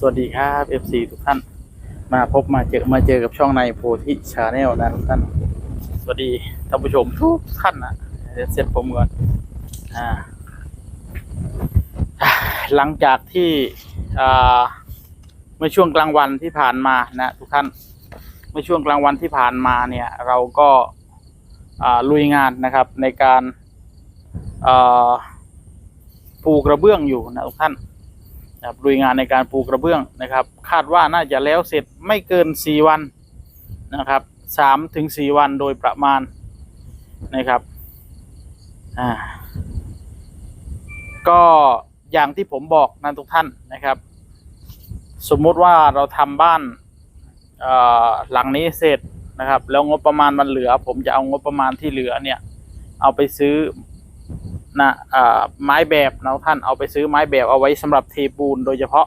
สวัสดีครับ FC ทุกท่าน มาพบมาเจอมาเจอกับช่องในโพธิชาแนลนะทุกท่าน สวัสดีท่านผู้ชมทุกท่านนะเดี๋ยวเสร็จผมก่อนอ่าหลังจากที่อ่าเมื่อช่วงกลางวันที่ผ่านมานะทุกท่าน เมื่อช่วงกลางวันที่ผ่านมาเนี่ย เราก็อ่าลุยงานนะครับในการอ่าปูกระเบื้องอยู่นะทุกท่าน นะครับลุยงานในการปูกระเบื้องนะครับ คาดว่าน่าจะแล้วเสร็จไม่เกินสี่วันนะครับสามถึงสี่วันโดยประมาณนะครับอ่าก็อย่างที่ผมบอกนะทุกท่านนะครับ สมมุติว่าเราทำบ้านอ่อหลังนี้เสร็จนะครับ แล้วงบประมาณมันเหลือ ผมจะเอางบประมาณที่เหลือเนี่ย เอาไปซื้อ นะอ่าไม้แบบนะท่านเอาไปซื้อไม้แบบเอาไว้สำหรับเทปูนโดยเฉพาะ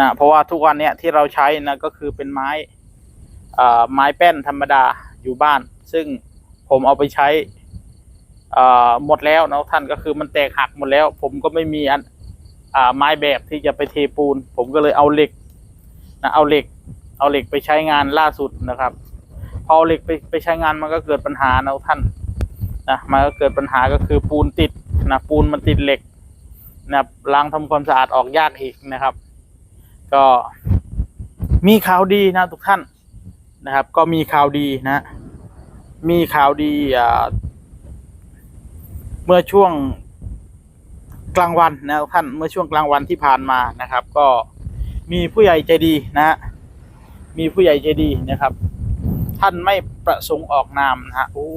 นะเพราะว่าทุกวันเนี้ยที่เราใช้นะก็คือเป็นไม้ไม้แป้นธรรมดาอยู่บ้าน ซึ่งผมเอาไปใช้หมดแล้วนะท่านก็คือมันแตกหักหมดแล้ว ผมก็ไม่มีอันไม้แบบที่จะไปเทปูน ผมก็เลยเอาเหล็กนะเอาเหล็ก เอาเหล็กไปใช้งานล่าสุดนะครับ พอเอาเหล็กไปไปใช้งานมันก็เกิดปัญหานะท่านนะมันก็เกิดปัญหาก็คือปูนติด นะปูนมันติดเหล็กนะครับล้างทำความสะอาดออกยากอีกนะครับ ก็มีข่าวดีนะทุกท่านนะครับ ก็มีข่าวดีนะ มีข่าวดีเมื่อช่วงกลางวันนะท่านเมื่อช่วงกลางวันที่ผ่านมานะครับ ก็มีผู้ใหญ่ใจดีนะฮะมีผู้ใหญ่ใจดีนะครับ ท่านไม่ประสงค์ออกนามนะฮะโอ้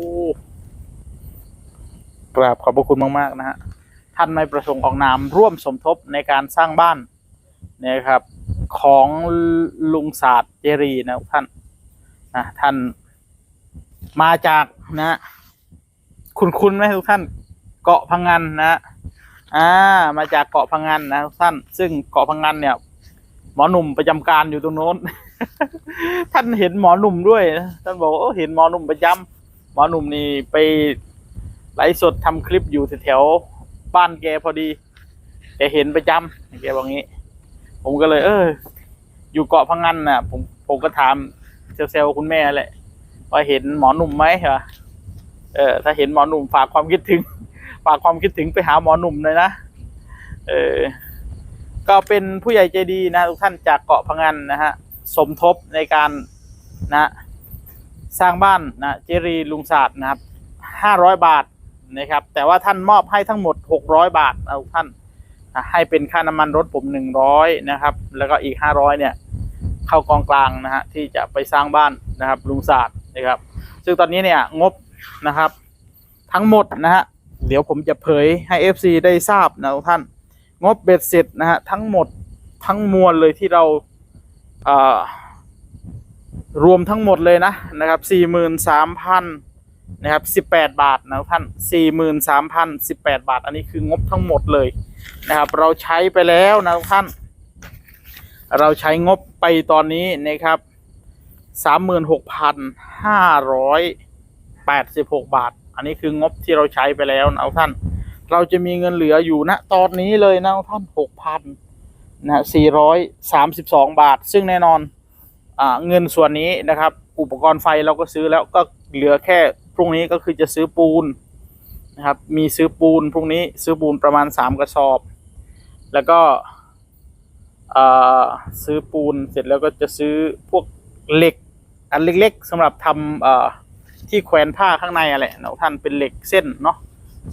กราบขอบพระคุณมาก ๆ นะฮะ ท่านไม่ประสงค์ออกนามร่วมสมทบในการสร้างบ้านนะครับของลุงศาสตร์เจรีนะท่านนะท่านมาจากนะ คุณคุณไหมทุกท่าน เกาะพังงานนะอ่ามาจากเกาะพังงานนะทุกท่าน ซึ่งเกาะพังงานเนี่ย หมอหนุ่มประจำการอยู่ตรงโน้น ท่านเห็นหมอหนุ่มด้วย ท่านบอกว่าเออเห็นหมอหนุ่มประจำหมอหนุ่มนี่ไป ไลฟ์สดทำคลิปอยู่แถวบ้านแกพอดีแกเห็นประจำแกบอกงี้ ผมก็เลย เออ อยู่เกาะพังงานน่ะ ผมผมก็ถามเซลล์คุณแม่แหละว่าเห็นหมอหนุ่มไหมเหรอเออ ถ้าเห็นหมอหนุ่มฝากความคิดถึง ฝากความคิดถึงไปหาหมอหนุ่มเลยนะเออก็เป็นผู้ใหญ่ใจดีนะทุกท่านจากเกาะพังงานนะฮะ สมทบในการนะ สร้างบ้านนะเจรีลุงศาสตร์นะครับห้าร้อยบาท นะครับ แต่ว่าท่านมอบให้ทั้งหมด 600 บาทนะท่านให้เป็นค่าน้ำมันรถผม 100 นะครับ แล้วก็อีก 500 เนี่ย เข้ากองกลางนะฮะที่จะไปสร้างบ้านนะครับลุงศาสตร์นะครับ ซึ่งตอนนี้เนี่ยงบนะครับ ทั้งหมดนะฮะเดี๋ยวผมจะเผยให้ FC ได้ทราบนะทุกท่าน งบเบ็ดเสร็จนะฮะทั้งหมดทั้งมวลเลยที่เราเอ่อรวมทั้งหมดเลยนะนะครับ 43,000 นะครับ 18 บาทนะท่าน 43,018 บาท อันนี้คืองบทั้งหมดเลยนะครับ เราใช้ไปแล้วนะท่าน เราใช้งบไปตอนนี้นะครับ 36,586 บาท อันนี้คืองบที่เราใช้ไปแล้วนะท่าน เราจะมีเงินเหลืออยู่ณตอนนี้เลยนะท่าน 6,000นะ432 บาท ซึ่งแน่นอนอ่าเงินส่วนนี้นะครับ อุปกรณ์ไฟเราก็ซื้อแล้วก็เหลือแค่ รุ่งนี้ก็คือจะซื้อปูนนะครับ มีซื้อปูนพรุ่งนี้ซื้อปูนประมาณสามกระสอบ แล้วก็ซื้อปูนเสร็จแล้วก็จะซื้อพวกเหล็ก อันเล็กๆสำหรับทำที่แขวนผ้าข้างในอะไรนะท่านเป็นเหล็กเส้นเนาะ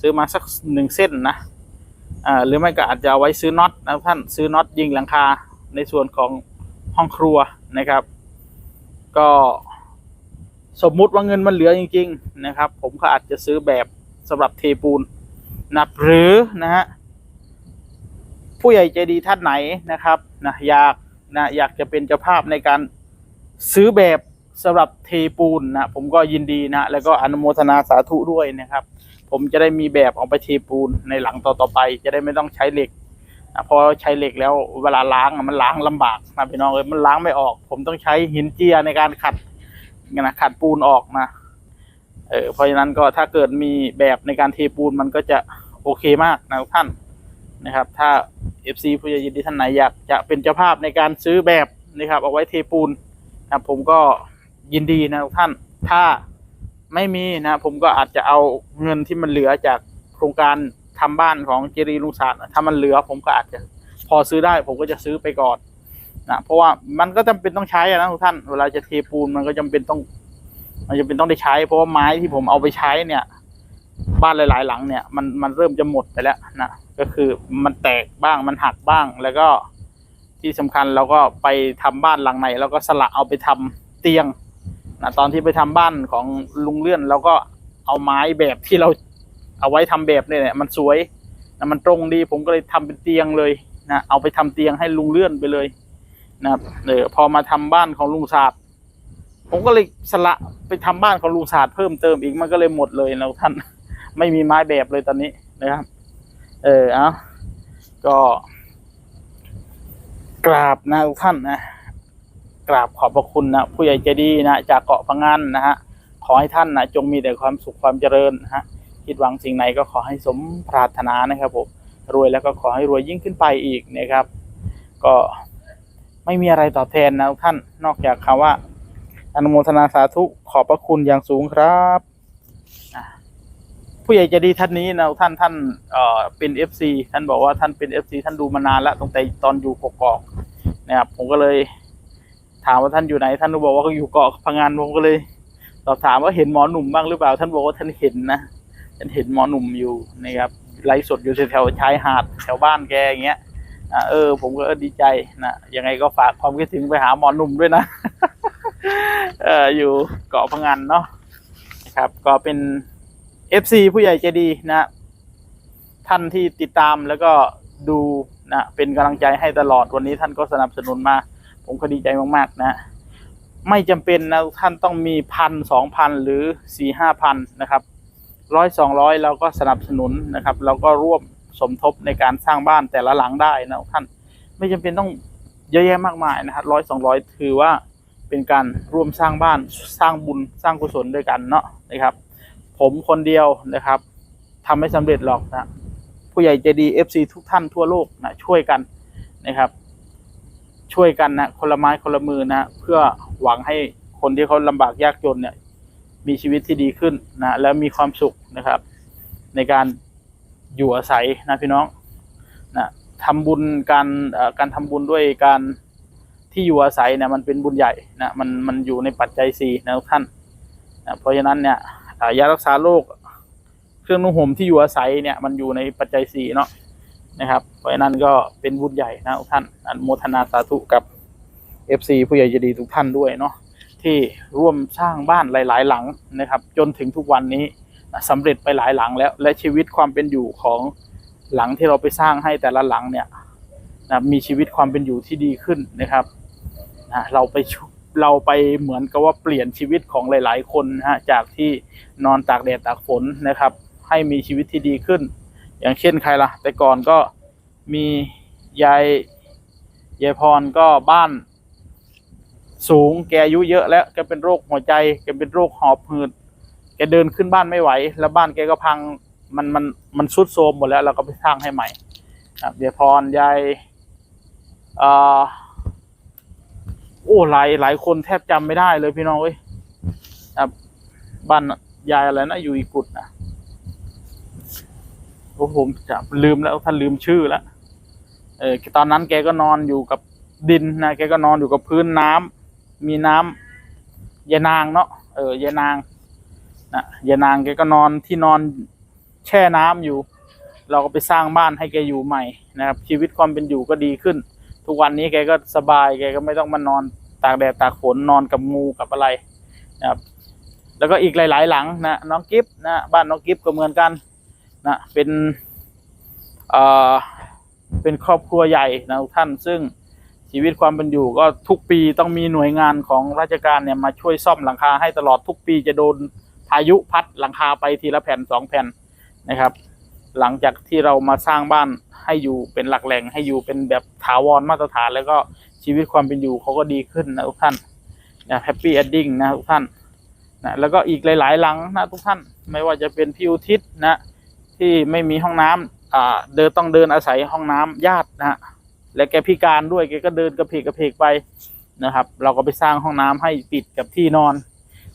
ซื้อมาสักหนึ่งเส้นนะหรือไม่ก็อาจจะเอาไว้ซื้อน็อตนะท่านซื้อน็อตยิงหลังคาในส่วนของห้องครัวนะครับ ก็ สมมุติว่าเงินมันเหลือจริง ๆ นะครับ ผมก็อาจจะซื้อแบบสำหรับเทปูนนะหรือนะฮะผู้ใหญ่ใจดีท่านไหนนะครับนะอยากนะอยากจะเป็นเจ้าภาพในการซื้อแบบสำหรับเทปูนนะผมก็ยินดีนะแล้วก็อนุโมทนาสาธุด้วยนะครับ ผมจะได้มีแบบเอาไปเทปูนในหลังต่อๆไป จะได้ไม่ต้องใช้เหล็กนะพราะใช้เหล็กแล้วเวลาล้างมันล้างลำบากนะพี่น้องเอ้ยมันล้างไม่ออก ผมต้องใช้หินเจียในการขัด นะขัดปูนออกนะเออเพราะฉะนั้นก็ถ้าเกิดมีแบบในการเทปูนมันก็จะโอเคมากนะทุกท่านนะครับ ถ้า FC ผู้ใหญ่ยินดีท่านไหนอยากจะเป็นเจ้าภาพในการซื้อแบบนะครับ เอาไว้เทปูนนะครับผมก็ยินดีนะทุกท่าน ถ้าไม่มีนะ ผมก็อาจจะเอาเงินที่มันเหลือจากโครงการทำบ้านของเจรีลุงศาสตร์ถ้ามันเหลือผมก็อาจจะพอซื้อได้ผมก็จะซื้อไปก่อน นะเพราะว่ามันก็จำเป็นต้องใช้อะนะทุกท่านเวลาจะเทปูนมันก็จำเป็นต้อง มันจะเป็นต้องได้ใช้ เพราะว่าไม้ที่ผมเอาไปใช้เนี่ย บ้านหลาย ๆ หลังเนี่ยมันมันเริ่มจะหมดไปแล้วนะก็คือมันแตกบ้างมันหักบ้างแล้วก็ที่สำคัญเราก็ไปทำบ้านหลังในแล้วก็สละเอาไปทำเตียงนะตอนที่ไปทำบ้านของลุงเลื่อนเราก็เอาไม้แบบที่เราเอาไว้ทำแบบเนี่ยมันสวยนะมันตรงดีผมก็เลยทำเป็นเตียงเลยนะเอาไปทำเตียงให้ลุงเลื่อนไปเลย นะครับเออพอมาทำบ้านของลุงศาสตร์ผมก็เลยสละไปทำบ้านของลุงศาสตร์เพิ่มเติมอีกมันก็เลยหมดเลยนะท่าน ไม่มีไม้แบบเลยตอนนี้นะครับ เออเอาก็ กราบนะทุกท่านนะกราบขอบพระคุณนะผู้ใหญ่ใจดีนะจากเกาะพังงานนะฮะขอให้ท่านนะจงมีแต่ความสุขความเจริญนะฮะคิดหวังสิ่งไหนก็ขอให้สมปรารถนานะครับผมรวยแล้วก็ขอให้รวยยิ่งขึ้นไปอีกนะครับ ก็ ไม่มีอะไรตอบแทนนะทุกท่านนอกจากคำว่าอนุโมทนาสาธุขอบพระคุณอย่างสูงครับผู้ใหญ่ใจะดีท่านนี้นะท่านท่านเอ่อเป็นเอฟซีท่านบอกว่าท่านเป็นเอฟซีท่านดูมานานแล้วตั้งแต่ตอนอยู่กกอกนะครับผมก็เลยถามว่าท่านอยู่ไหน ท่านก็บอกว่าเขาอยู่เกาะพังงานผมก็เลยสอบถามว่าเห็นหมอหนุ่มบ้างหรือเปล่า ท่านบอกว่าท่านเห็นนะท่านเห็นหมอหนุ่มอยู่นะครับไลฟ์สดอยู่แถวชายหาดแถวบ้านแกอย่างเงี้ย อะเออ ผมก็ดีใจนะยังไงก็ฝากความคิดถึงไปหาหมอหนุ่มด้วยนะเอออยู่เกาะพังงานเนาะครับ ก็เป็น FC ผู้ใหญ่ใจดีนะ ท่านที่ติดตามแล้วก็ดูนะเป็นกำลังใจให้ตลอดวันนี้ท่านก็สนับสนุนมา ผมก็ดีใจมากๆนะไม่จำเป็นนะท่านต้องมีพันสองพันหรือสี่ห้าพันนะครับร้อยสองร้อยเราก็สนับสนุนนะครับ เราก็ร่วม สมทบในการสร้างบ้านแต่ละหลังได้นะท่าน ไม่จำเป็นต้องเยอะแยะมากมายนะครับร้อยสองร้อยถือว่าเป็นการร่วมสร้างบ้านสร้างบุญสร้างกุศลด้วยกันเนาะนะครับ ผมคนเดียวนะครับทำไม่สำเร็จหรอกนะผู้ใหญ่ใจดีเอฟซีทุกท่านทั่วโลกนะช่วยกันนะครับ ช่วยกันนะคนละไม้คนละมือนะ เพื่อหวังให้คนที่เขาลำบากยากจนเนี่ยมีชีวิตที่ดีขึ้นนะแล้วมีความสุขนะครับ ในการ อยู่อาศัยนะพี่น้องนะทำบุญการการทำบุญด้วยการที่อยู่อาศัยเนี่ยมันเป็นบุญใหญ่นะมันมันอยู่ในปัจจัยสี่นะทุกท่านนะเพราะฉะนั้นเนี่ยยารักษาโรคเครื่องนุ่งห่มที่อยู่อาศัยเนี่ยมันอยู่ในปัจจัยสี่เนาะนะครับ เพราะฉะนั้นก็เป็นบุญใหญ่นะทุกท่านอนุโมทนาสาธุกับ FC ผู้ใหญ่ใจะดีทุกท่านด้วยเนาะที่ร่วมสร้างบ้านหลาย ๆ หลังนะครับ จนถึงทุกวันนี้ สำเร็จไปหลายหลังแล้ว และชีวิตความเป็นอยู่ของหลังที่เราไปสร้างให้แต่ละหลังเนี่ยนะมีชีวิตความเป็นอยู่ที่ดีขึ้นนะครับนะเราไปเราไปเหมือนกับว่าเปลี่ยนชีวิตของหลาย ๆ คนนะฮะจากที่นอนตากแดดตากฝนนะครับ ให้มีชีวิตที่ดีขึ้น อย่างเช่นใครล่ะ แต่ก่อนก็มียายยายพรก็บ้านสูงแกอายุเยอะแล้วแกเป็นโรคหัวใจแกเป็นโรคหอบหืด แกเดินขึ้นบ้านไม่ไหว แล้วบ้านแกก็พังมันมันมันสุดโทรมหมดแล้วเราก็ไปสร้างให้ใหม่ครับยายพรยายอ่อโอ้หลายหลายคนแทบจำไม่ได้เลยพี่น้องเอ้ยครับบ้านยายอะไรนะอยู่อีกุดนะโอ้ผมจะลืมแล้วท่านลืมชื่อแล้วเออตอนนั้นแกก็นอนอยู่กับดินนะแกก็นอนอยู่กับพื้นน้ำมีน้ำยานางเนาะเออยานาง นะยานางแกก็นอนที่นอนแช่น้ำอยู่ เราก็ไปสร้างบ้านให้แกอยู่ใหม่นะครับ ชีวิตความเป็นอยู่ก็ดีขึ้น ทุกวันนี้แกก็สบายแกก็ไม่ต้องมานอนตากแดดตากฝนนอนกับงูกับอะไรนะครับแล้วก็อีกหลาย ๆ หลังนะน้องกิฟนะบ้านน้องกิฟก็เหมือนกันนะเป็นเอ่อเป็นครอบครัวใหญ่นะทุกท่านซึ่งชีวิตความเป็นอยู่ก็ทุกปีต้องมีหน่วยงานของราชการเนี่ยมาช่วยซ่อมหลังคาให้ตลอดทุกปีจะโดน พายุพัดหลังคาไปทีละแผ่นสองแผ่นนะครับ หลังจากที่เรามาสร้างบ้านให้อยู่เป็นหลักแหล่งให้อยู่เป็นแบบถาวรมาตรฐาน แล้วก็ชีวิตความเป็นอยู่เขาก็ดีขึ้นนะทุกท่านนะแฮปปี้เอนดิ้งนะทุกท่านนะแล้วก็อีกหลาย ๆ หลังนะทุกท่าน ไม่ว่าจะเป็นพิวทิศนะที่ไม่มีห้องน้อ่าเดินต้องเดินอาศัยห้องน้ำญาตินะและแกพิการด้วยแกก็เดินกระเพกกระเพกไปนะครับ เราก็ไปสร้างห้องน้ำให้ติดกับที่นอน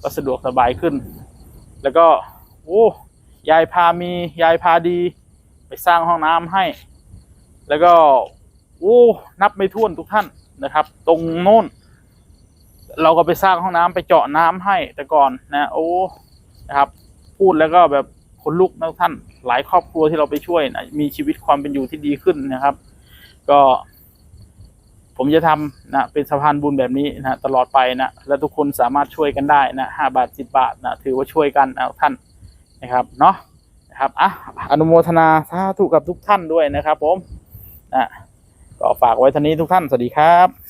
ก็สะดวกสบายขึ้น แล้วก็โอ้ยายพามียายพาดี ไปสร้างห้องน้ำให้ แล้วก็โอ้นับไม่ถ้วนทุกท่านนะครับ ตรงโน้น เราก็ไปสร้างห้องน้ำไปเจาะน้ำให้แต่ก่อนนะ โอ้นะครับ พูดแล้วก็แบบขนลุกนะทุกท่าน หลายครอบครัวที่เราไปช่วยนะมีชีวิตความเป็นอยู่ที่ดีขึ้นนะครับ ก็ ผมจะทำนะเป็นสะพานบุญแบบนี้นะตลอดไปนะและทุกคนสามารถช่วยกันได้นะห้าบาทสิบบาทนะถือว่าช่วยกันนะท่านนะครับเนาะนะครับอะอนุโมทนาสาธุกับทุกท่านด้วยนะครับ ผมนะก็ฝากไว้ท่านี้ทุกท่านสวัสดีครับ